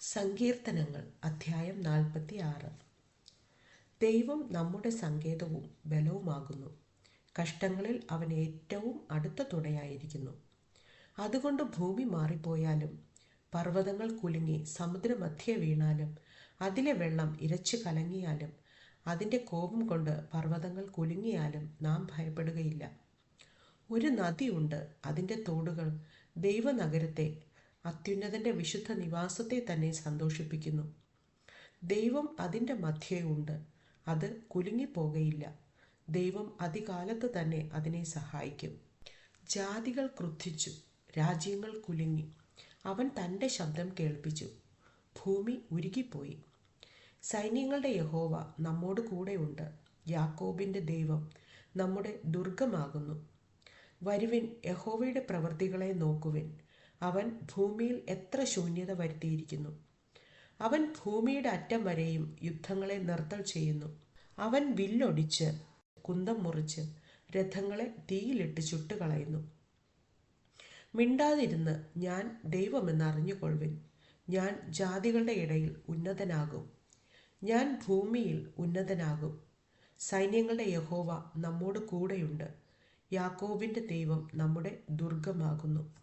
സങ്കീർത്തനങ്ങൾ അധ്യായം നാൽപ്പത്തി ആറ് ദൈവം നമ്മുടെ സങ്കേതവും ബലവുമാകുന്നു. കഷ്ടങ്ങളിൽ അവൻ ഏറ്റവും അടുത്ത തുണയായിരിക്കുന്നു അതുകൊണ്ട് ഭൂമി മാറിപ്പോയാലും പർവതങ്ങൾ കുലുങ്ങി സമുദ്രമധ്യേ വീണാലും അതിലെ വെള്ളം ഇരച്ചു കലങ്ങിയാലും അതിന്റെ കോപം കൊണ്ട് പർവതങ്ങൾ കുലുങ്ങിയാലും നാം ഭയപ്പെടുകയില്ല. ഒരു നദിയുണ്ട് അതിന്റെ തോടുകൾ ദൈവനഗരത്തെ അത്യുന്നതന്റെ വിശുദ്ധ നിവാസത്തെ തന്നെ സന്തോഷിപ്പിക്കുന്നു. ദൈവം അതിന്റെ മധ്യേ ഉണ്ട്. അത് കുലുങ്ങിപ്പോകയില്ല. ദൈവം അതികാലത്ത് തന്നെ അതിനെ സഹായിക്കും. ജാതികൾ ക്രുദ്ധിച്ചു. രാജ്യങ്ങൾ കുലുങ്ങി. അവൻ തന്റെ ശബ്ദം കേൾപ്പിച്ചു. ഭൂമി ഉരുകിപ്പോയി. സൈന്യങ്ങളുടെ യഹോവ നമ്മോട് കൂടെയുണ്ട് യാക്കോബിന്റെ ദൈവം നമ്മുടെ ദുർഗമാകുന്നു. വരുവിൻ യഹോവയുടെ പ്രവൃത്തികളെ നോക്കുവിൻ. അവൻ ഭൂമിയിൽ എത്ര ശൂന്യത വരുത്തിയിരിക്കുന്നു. അവൻ ഭൂമിയുടെ അറ്റം വരെയും യുദ്ധങ്ങളെ നിർത്തൽ ചെയ്യുന്നു. അവൻ വില്ലൊടിച്ച് കുന്തം മുറിച്ച് രഥങ്ങളെ തീയിലിട്ട് ചുട്ടുകളയുന്നു. മിണ്ടാതിരുന്ന് ഞാൻ ദൈവമെന്ന് അറിഞ്ഞുകൊള്ളുവിൻ ഞാൻ ജാതികളുടെ ഇടയിൽ ഉന്നതനാകും. ഞാൻ ഭൂമിയിൽ ഉന്നതനാകും. സൈന്യങ്ങളുടെ യഹോവ നമ്മോട് കൂടെയുണ്ട്. യാക്കോബിന്റെ ദൈവം നമ്മുടെ ദുർഗമാകുന്നു.